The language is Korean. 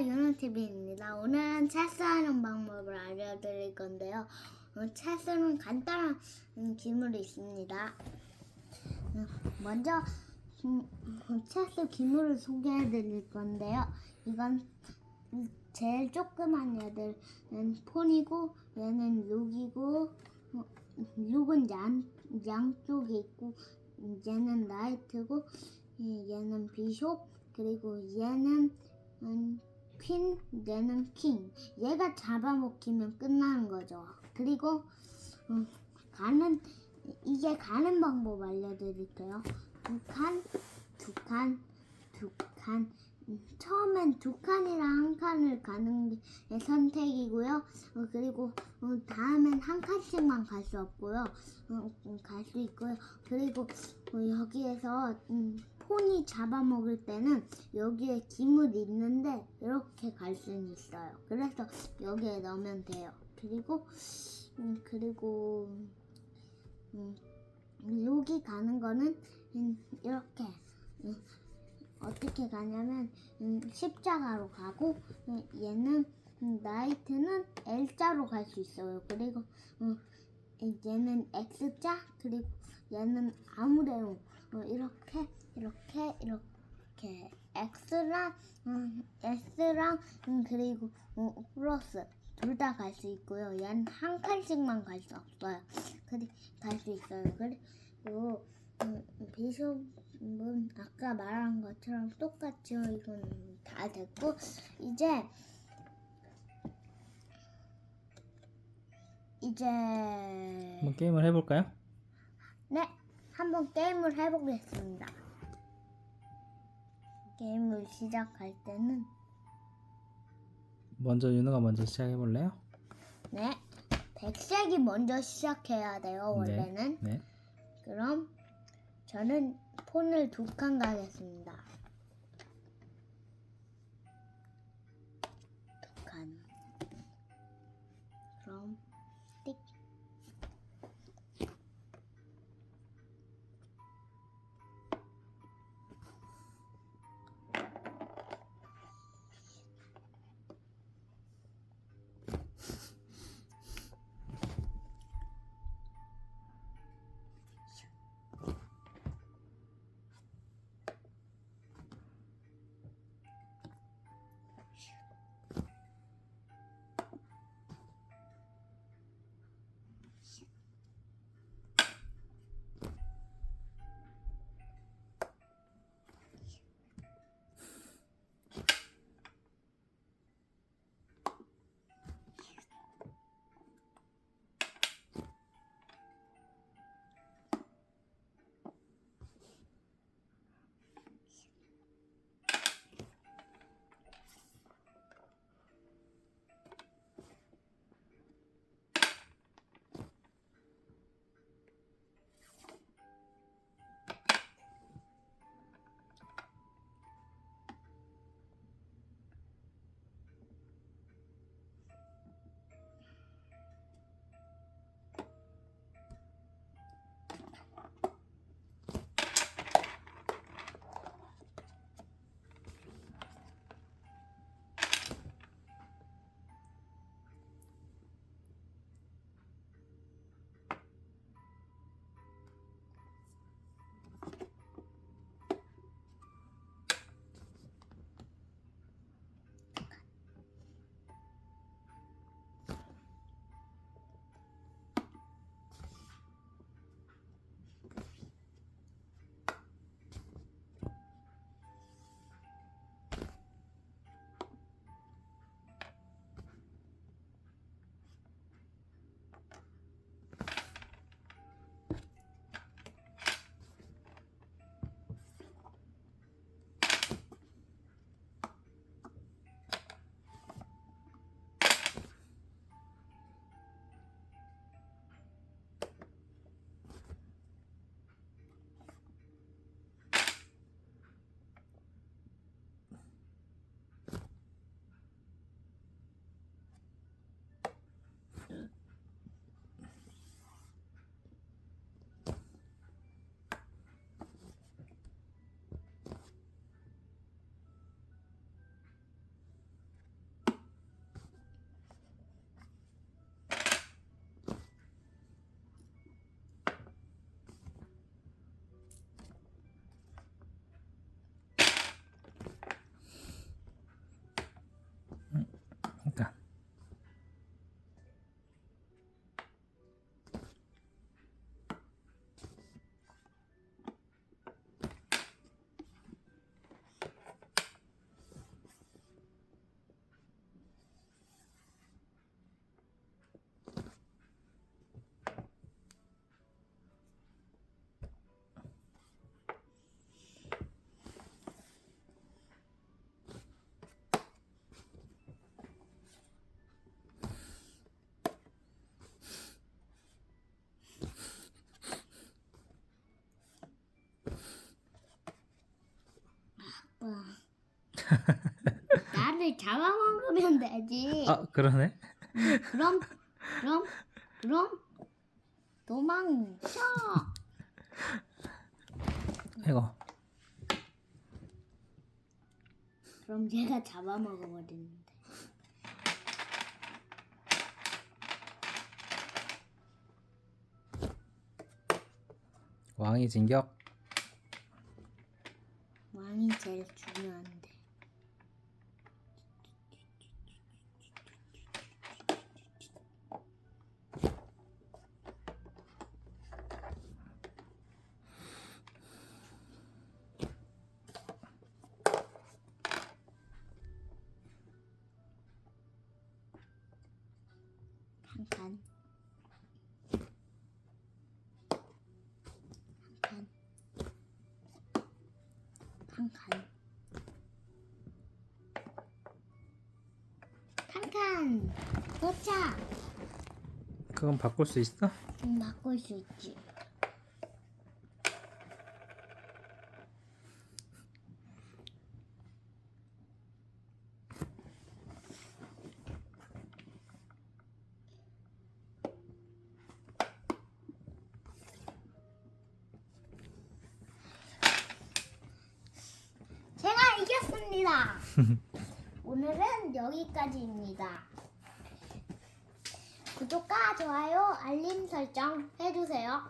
윤호TV입니다. 오늘은 체스하는 방법을 알려드릴 건데요. 어, 체스는 간단한 음, 기물이 있습니다. 음, 먼저 음, 체스 기물을 소개해드릴 건데요. 이건 음, 제일 조그만 얘들은 폰이고 얘는 룩이고 어, 룩은 양, 양쪽에 있고 얘는 나이트고 예, 얘는 비숍 그리고 얘는 음, 퀸, 얘는 킹. 얘가 잡아먹히면 끝나는 거죠. 그리고 음, 가는 이게 가는 방법 알려드릴게요. 두 칸, 두 칸, 두 칸. 음, 처음엔 두 칸이랑 한 칸을 가는 게 선택이고요. 어, 그리고 어, 다음엔 한 칸씩만 갈 수 없고요. 어, 갈수 있고요. 그리고 어, 여기에서 음, 폰이 잡아먹을 때는 여기에 기물이 있는데 이렇게 갈 수는 있어요. 그래서 여기에 넣으면 돼요. 그리고 음, 그리고 음, 여기 가는 거는 음, 이렇게 음, 어떻게 가냐면 음, 십자가로 가고 음, 얘는 음, 나이트는 L자로 갈 수 있어요. 그리고 음, 얘는 X자 그리고 얘는 아무데나 어, 이렇게 이렇게 X랑 음, S랑 음, 그리고 어, 플러스 둘 다 갈 수 있고요. 얘는 한 칸씩만 갈 수 없어요. 그리 갈수 있어요. 그리고 음, 비숍은 아까 말한 것처럼 똑같죠. 이건 다 됐고 이제 이제 한번 게임을 해볼까요? 네, 한번 게임을 해보겠습니다. 게임을 시작할 때는 먼저 윤우가 먼저 시작해 볼래요? 네, 백색이 먼저 시작해야 돼요. 원래는 네. 그럼 저는 폰을 두 칸 가겠습니다. 두 칸. 그럼 나를 잡아먹으면 되지. 아 그러네. 그럼 그럼 그럼 도망쳐. 이거 그럼 제가 잡아먹어버리는데. 왕이 진격. 왕이 제일 중요한 한 칸. 한 칸. 한 칸. 한 칸. 도착. 그건 바꿀 수 있어? 음, 바꿀 수 있지. 제가 이겼습니다. 오늘은 여기까지입니다. 구독과 좋아요, 알림 설정 해주세요.